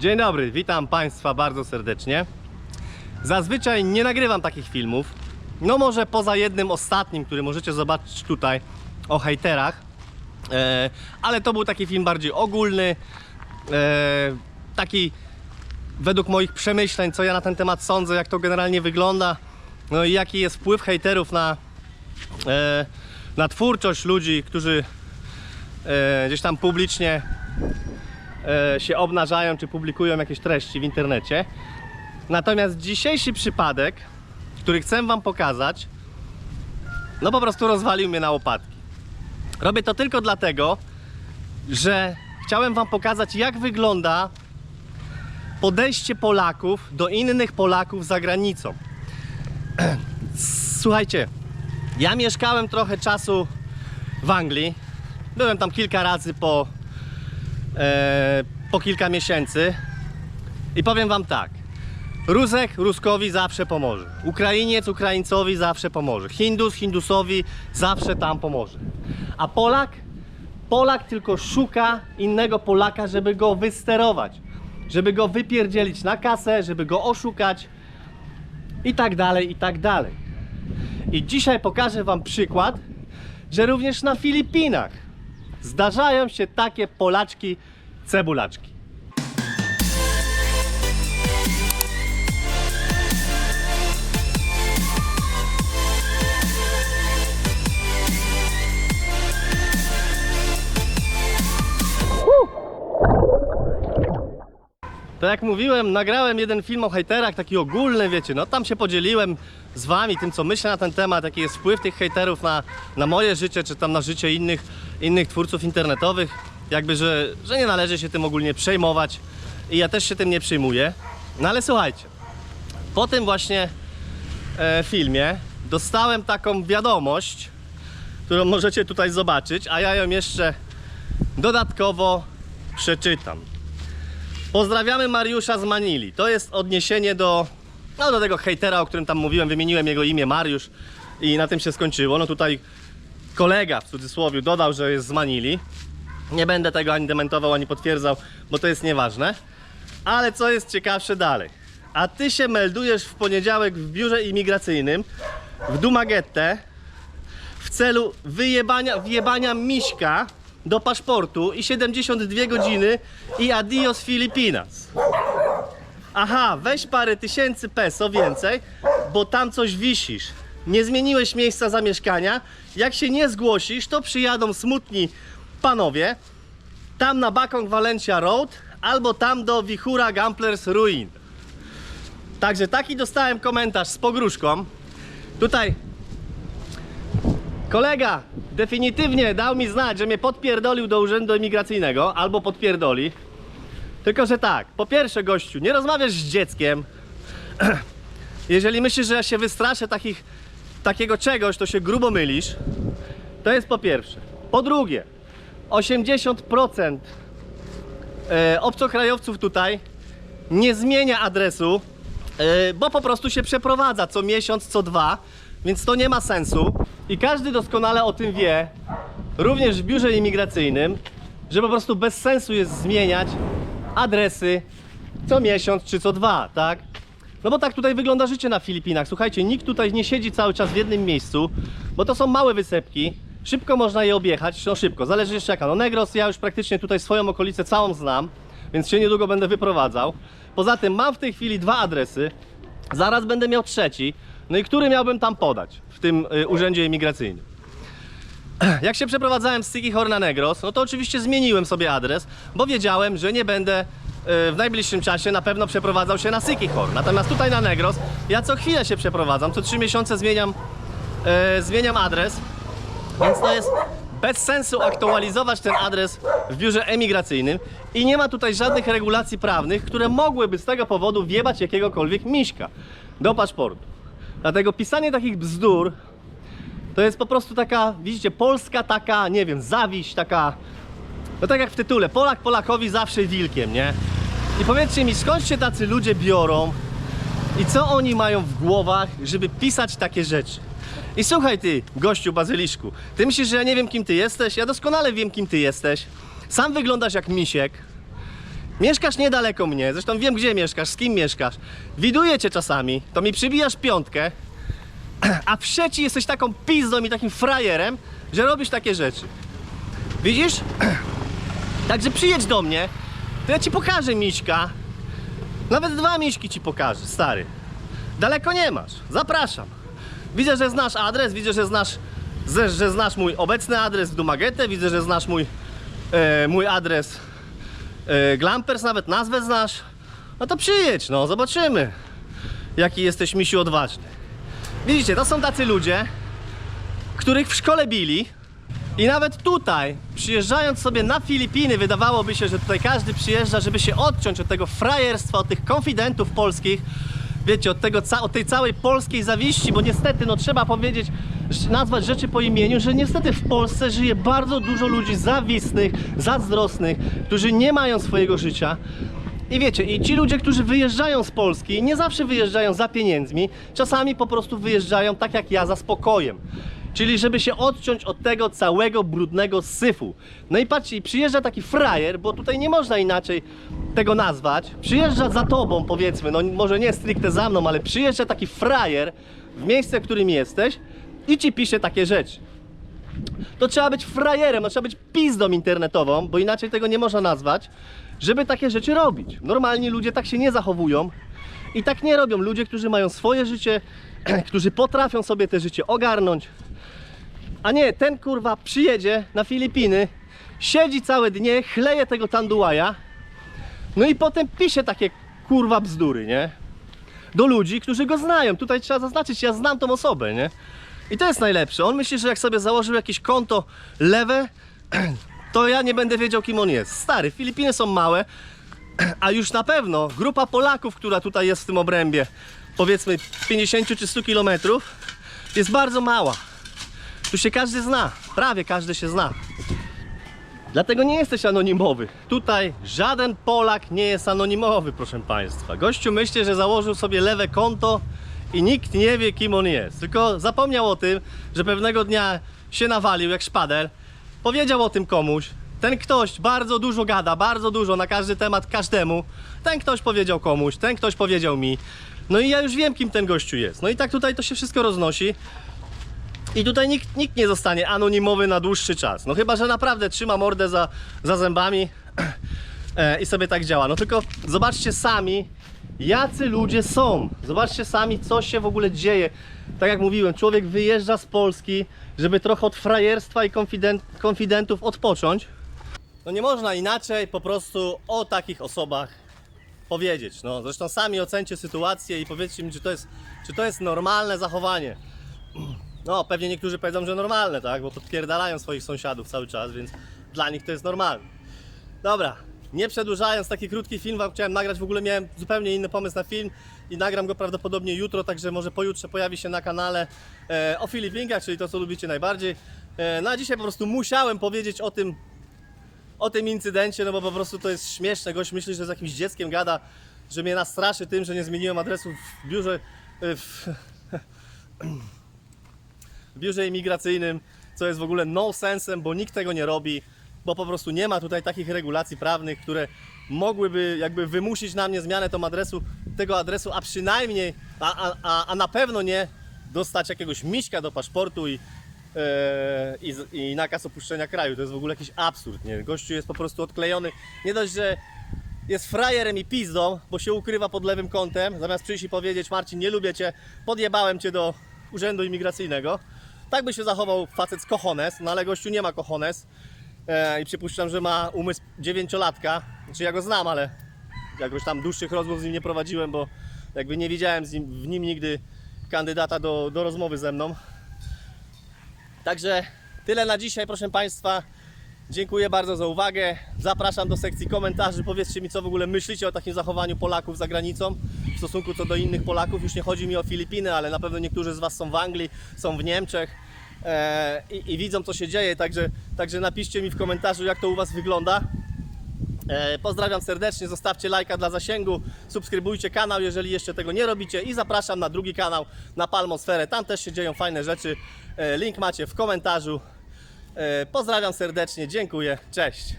Dzień dobry, witam Państwa bardzo serdecznie. Zazwyczaj nie nagrywam takich filmów. No może poza jednym ostatnim, który możecie zobaczyć tutaj o hejterach. E, ale to był taki film bardziej ogólny. E, taki według moich przemyśleń, co ja na ten temat sądzę, jak to generalnie wygląda. No i jaki jest wpływ hejterów na, e, na twórczość ludzi, którzy e, gdzieś tam publicznie się obnażają czy publikują jakieś treści w internecie. Natomiast dzisiejszy przypadek, który chcę Wam pokazać, no po prostu rozwalił mnie na łopatki. Robię to tylko dlatego, że chciałem Wam pokazać, jak wygląda podejście Polaków do innych Polaków za granicą. Słuchajcie, ja mieszkałem trochę czasu w Anglii. Byłem tam kilka razy po, e, po kilka miesięcy. I powiem Wam tak. Rusek Ruskowi zawsze pomoże. Ukrainiec Ukraińcowi zawsze pomoże. Hindus Hindusowi zawsze tam pomoże. A Polak? Polak tylko szuka innego Polaka, żeby go wysterować. Żeby go wypierdzielić na kasę, żeby go oszukać. I tak dalej, i tak dalej. I dzisiaj pokażę Wam przykład, że również na Filipinach zdarzają się takie Polaczki cebulaczki. To jak mówiłem, nagrałem jeden film o hejterach, taki ogólny, wiecie, no tam się podzieliłem z wami tym, co myślę na ten temat, jaki jest wpływ tych hejterów na, na moje życie, czy tam na życie innych, innych twórców internetowych. Jakby, że, że nie należy się tym ogólnie przejmować i ja też się tym nie przejmuję. No ale słuchajcie, po tym właśnie e, filmie dostałem taką wiadomość, którą możecie tutaj zobaczyć, a ja ją jeszcze dodatkowo przeczytam. Pozdrawiamy Mariusza z Manili. To jest odniesienie do, no, do tego hejtera, o którym tam mówiłem. Wymieniłem jego imię Mariusz i na tym się skończyło. No tutaj kolega w cudzysłowie dodał, że jest z Manili. Nie będę tego ani dementował, ani potwierdzał, bo to jest nieważne. Ale co jest ciekawsze dalej. A ty się meldujesz w poniedziałek w biurze imigracyjnym w Dumaguete w celu wyjebania, wjebania miśka do paszportu i 72 godziny i adios Filipinas. Aha, weź parę tysięcy peso więcej, bo tam coś wisisz. Nie zmieniłeś miejsca zamieszkania. Jak się nie zgłosisz, to przyjadą smutni panowie tam na Bakong Valencia Road albo tam do Wichura Gamplers Ruin. Także taki dostałem komentarz z pogróżką. Tutaj Kolega definitywnie dał mi znać, że mnie podpierdolił do urzędu imigracyjnego albo podpierdoli. Tylko, że tak, po pierwsze, gościu, nie rozmawiasz z dzieckiem. Jeżeli myślisz, że ja się wystraszę takich, takiego czegoś, to się grubo mylisz. To jest po pierwsze. Po drugie, 80% e, obcokrajowców tutaj nie zmienia adresu, e, bo po prostu się przeprowadza co miesiąc, co dwa, więc to nie ma sensu. I każdy doskonale o tym wie, również w biurze imigracyjnym, że po prostu bez sensu jest zmieniać adresy co miesiąc czy co dwa, tak? No bo tak tutaj wygląda życie na Filipinach. Słuchajcie, nikt tutaj nie siedzi cały czas w jednym miejscu, bo to są małe wysepki. Szybko można je objechać, no szybko, zależy jeszcze jaka. No Negros, ja już praktycznie tutaj swoją okolicę całą znam, więc się niedługo będę wyprowadzał. Poza tym mam w tej chwili dwa adresy, zaraz będę miał trzeci. No i który miałbym tam podać tym y, urzędzie imigracyjnym? Jak się przeprowadzałem z Sikihor na Negros, no to oczywiście zmieniłem sobie adres, bo wiedziałem, że nie będę y, w najbliższym czasie na pewno przeprowadzał się na Sikihor. Natomiast tutaj na Negros ja co chwilę się przeprowadzam, co trzy miesiące zmieniam, y, zmieniam adres, więc to jest bez sensu aktualizować ten adres w biurze emigracyjnym i nie ma tutaj żadnych regulacji prawnych, które mogłyby z tego powodu wjebać jakiegokolwiek miśka do paszportu. Dlatego pisanie takich bzdur to jest po prostu taka, widzicie, polska taka, nie wiem, zawiść, taka, no tak jak w tytule, Polak Polakowi zawsze wilkiem, nie? I powiedzcie mi, skąd się tacy ludzie biorą i co oni mają w głowach, żeby pisać takie rzeczy? I słuchaj ty, gościu bazyliszku, ty myślisz, że ja nie wiem kim ty jesteś? Ja doskonale wiem kim ty jesteś. Sam wyglądasz jak misiek. Mieszkasz niedaleko mnie, zresztą wiem gdzie mieszkasz, z kim mieszkasz. Widuję cię czasami, to mi przybijasz piątkę, a w sieci jesteś taką pizdą i takim frajerem, że robisz takie rzeczy. Widzisz? Także przyjedź do mnie, to ja ci pokażę miśka. Nawet dwa miśki ci pokażę, stary. Daleko nie masz, zapraszam. Widzę, że znasz adres, widzę, że znasz, że, znasz mój obecny adres w Dumagetę, widzę, że znasz mój, e, mój adres e, Glampers, nawet nazwę znasz. No to przyjedź, no zobaczymy, jaki jesteś misiu odważny. Widzicie, to są tacy ludzie, których w szkole bili i nawet tutaj, przyjeżdżając sobie na Filipiny, wydawałoby się, że tutaj każdy przyjeżdża, żeby się odciąć od tego frajerstwa, od tych konfidentów polskich, wiecie, od, tego, od tej całej polskiej zawiści, bo niestety, no trzeba powiedzieć, nazwać rzeczy po imieniu, że niestety w Polsce żyje bardzo dużo ludzi zawistnych, zazdrosnych, którzy nie mają swojego życia. I wiecie, i ci ludzie, którzy wyjeżdżają z Polski, nie zawsze wyjeżdżają za pieniędzmi, czasami po prostu wyjeżdżają tak jak ja, za spokojem. Czyli żeby się odciąć od tego całego brudnego syfu. No i patrzcie, przyjeżdża taki frajer, bo tutaj nie można inaczej tego nazwać. Przyjeżdża za tobą, powiedzmy, no może nie stricte za mną, ale przyjeżdża taki frajer w miejsce, w którym jesteś i ci pisze takie rzeczy. To trzeba być frajerem, no trzeba być pizdą internetową, bo inaczej tego nie można nazwać, żeby takie rzeczy robić. Normalni ludzie tak się nie zachowują i tak nie robią ludzie, którzy mają swoje życie, którzy potrafią sobie te życie ogarnąć. A nie, ten kurwa przyjedzie na Filipiny, siedzi całe dnie, chleje tego tanduaja, no i potem pisze takie kurwa bzdury, nie? Do ludzi, którzy go znają. Tutaj trzeba zaznaczyć, ja znam tą osobę, nie? I to jest najlepsze. On myśli, że jak sobie założył jakieś konto lewe, to ja nie będę wiedział, kim on jest. Stary, Filipiny są małe, a już na pewno grupa Polaków, która tutaj jest w tym obrębie, powiedzmy 50 czy 100 kilometrów, jest bardzo mała. Tu się każdy zna, prawie każdy się zna. Dlatego nie jesteś anonimowy. Tutaj żaden Polak nie jest anonimowy, proszę Państwa. Gościu myśli, że założył sobie lewe konto i nikt nie wie, kim on jest. Tylko zapomniał o tym, że pewnego dnia się nawalił jak szpadel. Powiedział o tym komuś. Ten ktoś bardzo dużo gada, bardzo dużo na każdy temat każdemu. Ten ktoś powiedział komuś, ten ktoś powiedział mi. No i ja już wiem, kim ten gościu jest. No i tak tutaj to się wszystko roznosi. I tutaj nikt, nikt nie zostanie anonimowy na dłuższy czas. No chyba, że naprawdę trzyma mordę za, za zębami e, i sobie tak działa. No tylko zobaczcie sami, jacy ludzie są. Zobaczcie sami, co się w ogóle dzieje. Tak jak mówiłem, człowiek wyjeżdża z Polski, żeby trochę od frajerstwa i konfident, konfidentów odpocząć. No nie można inaczej po prostu o takich osobach powiedzieć. No, zresztą sami ocencie sytuację i powiedzcie mi, czy to jest, czy to jest normalne zachowanie. No, pewnie niektórzy powiedzą, że normalne, tak? Bo podpierdalają swoich sąsiadów cały czas, więc dla nich to jest normalne. Dobra, nie przedłużając, taki krótki film wam chciałem nagrać. W ogóle miałem zupełnie inny pomysł na film i nagram go prawdopodobnie jutro, także może pojutrze pojawi się na kanale e, o Filipingach, czyli to, co lubicie najbardziej. E, no a dzisiaj po prostu musiałem powiedzieć o tym, o tym incydencie, no bo po prostu to jest śmieszne. Gość myśli, że z jakimś dzieckiem gada, że mnie nastraszy tym, że nie zmieniłem adresu w biurze. e, W, biurze imigracyjnym, co jest w ogóle no sensem, bo nikt tego nie robi, bo po prostu nie ma tutaj takich regulacji prawnych, które mogłyby jakby wymusić na mnie zmianę tą adresu, tego adresu, a przynajmniej, a, a, a, na pewno nie dostać jakiegoś miśka do paszportu i, e, i, i nakaz opuszczenia kraju. To jest w ogóle jakiś absurd, nie? Gościu jest po prostu odklejony. Nie dość, że jest frajerem i pizdą, bo się ukrywa pod lewym kątem, zamiast przyjść i powiedzieć Marcin, nie lubię Cię, podjebałem Cię do urzędu imigracyjnego. Tak by się zachował facet z kochones, no ale gościu nie ma kochones e, i przypuszczam, że ma umysł dziewięciolatka. Znaczy ja go znam, ale jakoś tam dłuższych rozmów z nim nie prowadziłem, bo jakby nie widziałem nim, w nim nigdy kandydata do, do rozmowy ze mną. Także tyle na dzisiaj, proszę Państwa. Dziękuję bardzo za uwagę. Zapraszam do sekcji komentarzy. Powiedzcie mi, co w ogóle myślicie o takim zachowaniu Polaków za granicą w stosunku co do innych Polaków. Już nie chodzi mi o Filipiny, ale na pewno niektórzy z Was są w Anglii, są w Niemczech e, i, i widzą, co się dzieje. Także, także napiszcie mi w komentarzu, jak to u Was wygląda. E, Pozdrawiam serdecznie, zostawcie lajka dla zasięgu, subskrybujcie kanał, jeżeli jeszcze tego nie robicie i zapraszam na drugi kanał, na Palmosferę, tam też się dzieją fajne rzeczy, E, link macie w komentarzu. E, Pozdrawiam serdecznie, dziękuję, cześć.